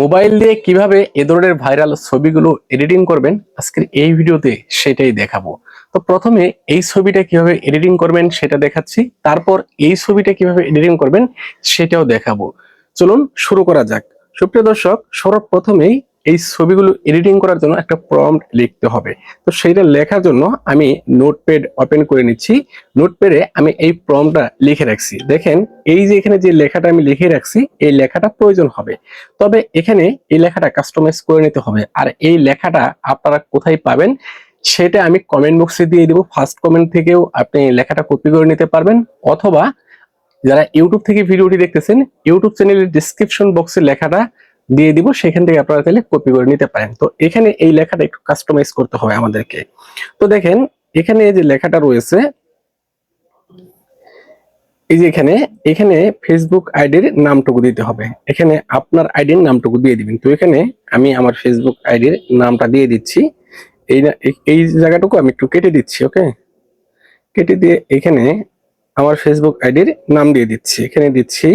Mobile দিয়ে কীভাবে এ ধরনের ভাইরাল ছবিগুলো এডিটিং করবেন, আজকের এই ভিডিওতে সেটাই দেখাবো। তো প্রথমে এই ছবিটা কীভাবে এডিটিং করবেন সেটা দেখাচ্ছি, তারপর এই ছবিটা কীভাবে এডিটিং করবেন সেটাও দেখাবো। চলুন শুরু করা যাক। সুপ্রিয় দর্শক, সর্বপ্রথমেই এই ছবিগুলো এডিটিং করার জন্য একটা প্রম্পট লিখতে হবে। তো সেইটা লেখার জন্য আমি নোটপ্যাড ওপেন করে নিচ্ছি। নোটপ্যাডে আমি এই প্রম্পটটা লিখে রাখছি। দেখেন, এই যে এখানে যে লেখাটা আমি লিখে রাখছি, এই লেখাটা প্রয়োজন হবে। তবে এখানে এই লেখাটা কাস্টমাইজ করে নিতে হবে। আর এই লেখাটা আপনারা কোথায় পাবেন, সেটা আমি কমেন্ট বক্সে দিয়ে দিব। ফার্স্ট কমেন্ট থেকেও আপনি লেখাটা কপি করে নিতে পারবেন। অথবা যারা ইউটিউব থেকে ভিডিওটি দেখতেছেন ইউটিউব চ্যানেলের ডিসক্রিপশন বক্সে লেখাটা দিয়ে দিব, সেখান থেকে আপনারা তাহলে কপি করে নিতে পারেন। তো এখানে এই লেখাটা একটু কাস্টমাইজ করতে হবে আমাদেরকে। তো দেখেন, এখানে যে লেখাটা রয়েছে, এই যে এখানে এখানে ফেসবুক আইডির নামটুকু দিতে হবে। এখানে আপনার আইডির নামটুকু দিয়ে দিবেন। তো এখানে আমি আমার ফেসবুক আইডির নামটা দিয়ে দিচ্ছি। এই এই জায়গাটুকু আমি একটু কেটে দিচ্ছি, ওকে? কেটে দিয়ে এখানে আমার ফেসবুক আইডির নাম দিয়ে দিচ্ছি। এখানে দিচ্ছি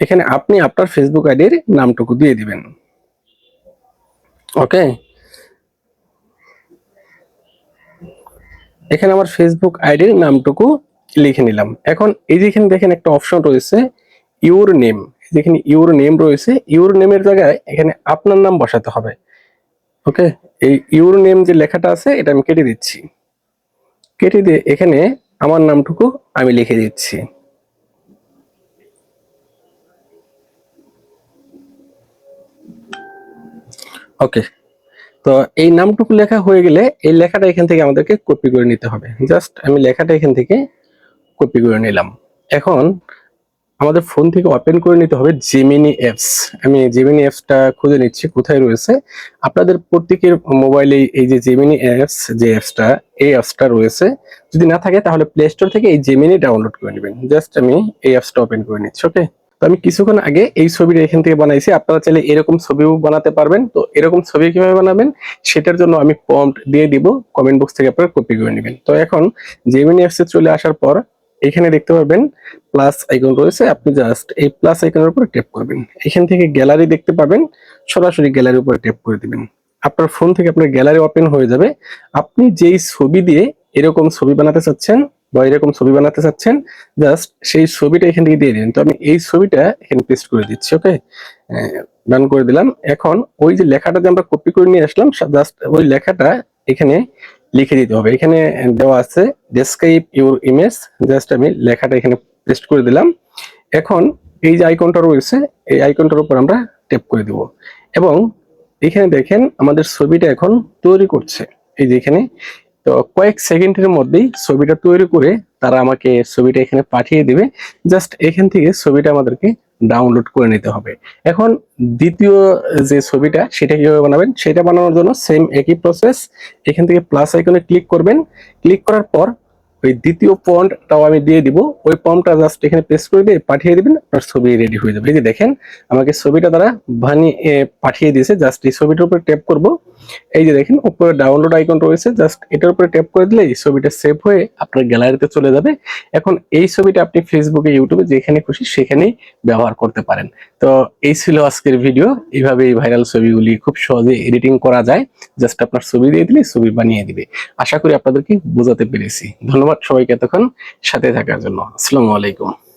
এখানে আপনি আপনার ফেসবুক আইডির নামটুকু দিয়ে দিবেন। ওকে এখানে আমার ফেসবুক আইডির নামটুকু লিখে নিলাম। এখন এই যেখানে দেখেন একটা অপশন রয়েছে ইউর নেম যেখানে ইউর নেম রয়েছে ইউর নেমের জায়গায় এখানে আপনার নাম বসাতে হবে। ওকে এই ইউর নেম যে লেখাটা আছে, এটা আমি কেটে দিচ্ছি। কেটে দিয়ে এখানে আমার নামটুকু আমি লিখে দিচ্ছি। ওকে তো এই নামটুকু লেখা হয়ে গেলে এই লেখাটা এখান থেকে আমাদেরকে কপি করে নিতে হবে। জাস্ট আমি লেখাটা এখান থেকে কপি করে নিলাম। এখন আমাদের ফোন থেকে ওপেন করে নিতে হবে জেমিনি অ্যাপস আমি জেমিনি অ্যাপসটা খুঁজে নিচ্ছি, কোথায় রয়েছে? আপনাদের প্রত্যেকের মোবাইলে এই যে জেমিনি অ্যাপস যে অ্যাপসটা এই অ্যাপসটা রয়েছে। যদি না থাকে তাহলে প্লে স্টোর থেকে এই জেমিনি ডাউনলোড করে নেবেন। জাস্ট আমি এই অ্যাপসটা ওপেন করে নিচ্ছি ওকে তো আমি কিছুক্ষণ আগে এই ছবিটা এখান থেকে বানাইছি। আপনারা চাইলে এরকম ছবিও বানাতে পারবেন। তো এরকম ছবি কীভাবে বানাবেন, সেটার জন্য আমি প্রম্পট দিয়ে দিব। কমেন্ট বক্স থেকে আপনারা কপি করে নেবেন। তো এখন জেমিনি অ্যাপসে চলে আসার পর এখানে দেখতে পারবেন প্লাস আইকন রয়েছে। আপনি জাস্ট এই প্লাস আইকনের উপর ট্যাপ করবেন। এখান থেকে গ্যালারি দেখতে পাবেন। সরাসরি গ্যালারির উপর ট্যাপ করে দিবেন। আপনার ফোন থেকে আপনার গ্যালারি ওপেন হয়ে যাবে। আপনি যেই ছবি দিয়ে এরকম ছবি বানাতে চাচ্ছেন বা এরকম ছবি বানাতে চাচ্ছেন জাস্ট সেই ছবিটা এখান থেকে দিয়ে দিন। তো আমি এই ছবিটা এখানে পেস্ট করে দিচ্ছি ওকে ডান করে দিলাম। এখন ওই যে লেখাটা যে আমরা কপি করে নিয়ে আসলাম জাস্ট ওই লেখাটা এখানে লিখে দিতে হবে। এখানে দেওয়া আছে ডেসক্রাইব ইউর ইমেজ জাস্ট আমি লেখাটা এখানে পেস্ট করে দিলাম। এখন এই যে আইকনটা রয়েছে, এই আইকনটার উপর আমরা ট্যাপ করে দিব। এবং এখানে দেখেন আমাদের ছবিটা এখন তৈরি করছে। এই যে এখানে তো কয়েক সেকেন্ডের মধ্যেই ছবিটা তৈরি করে তারা আমাকে ছবিটা এখানে পাঠিয়ে দিবে। জাস্ট এখান থেকে ছবিটা আমাদেরকে ডাউনলোড করে নিতে হবে। এখন দ্বিতীয় যে ছবিটা, সেটা কীভাবে বানাবেন? সেটা বানানোর জন্য সেম একই প্রসেস এখান থেকে প্লাস আইকনে ক্লিক করবেন। ক্লিক করার পর ওই দ্বিতীয় পয়েন্টটাও আমি দিয়ে দিব। ওই পয়েন্টটা জাস্ট এখানে পেস্ট করে দিয়ে পাঠিয়ে দিবেন, আপনার ছবি রেডি হয়ে যাবে। এই যে দেখেন, আমাকে ছবিটা তারা বানিয়ে পাঠিয়ে দিয়েছে। জাস্ট এই ছবিটার উপরে ট্যাপ করব। এই যে দেখেন, উপরে ডাউনলোড আইকন রয়েছে জাস্ট এটার উপরে ট্যাপ করে দিলে এই ছবিটা সেভ হয়ে আপনার গ্যালারিতে চলে যাবে। এখন এই ছবিটা আপনি ফেসবুকে ইউটিউবে যেখানে খুশি সেখানেই ব্যবহার করতে পারেন। তো এই ছিল আজকের ভিডিও এইভাবে এই ভাইরাল ছবিগুলি খুব সহজে এডিটিং করা যায়। জাস্ট আপনার ছবি দিয়ে দিলে ছবি বানিয়ে দিবে। আশা করি আপনাদেরকে বোঝাতে পেরেছি। ধন্যবাদ সবাইকে এতক্ষণ সাথে থাকার জন্য। আসসালামু আলাইকুম।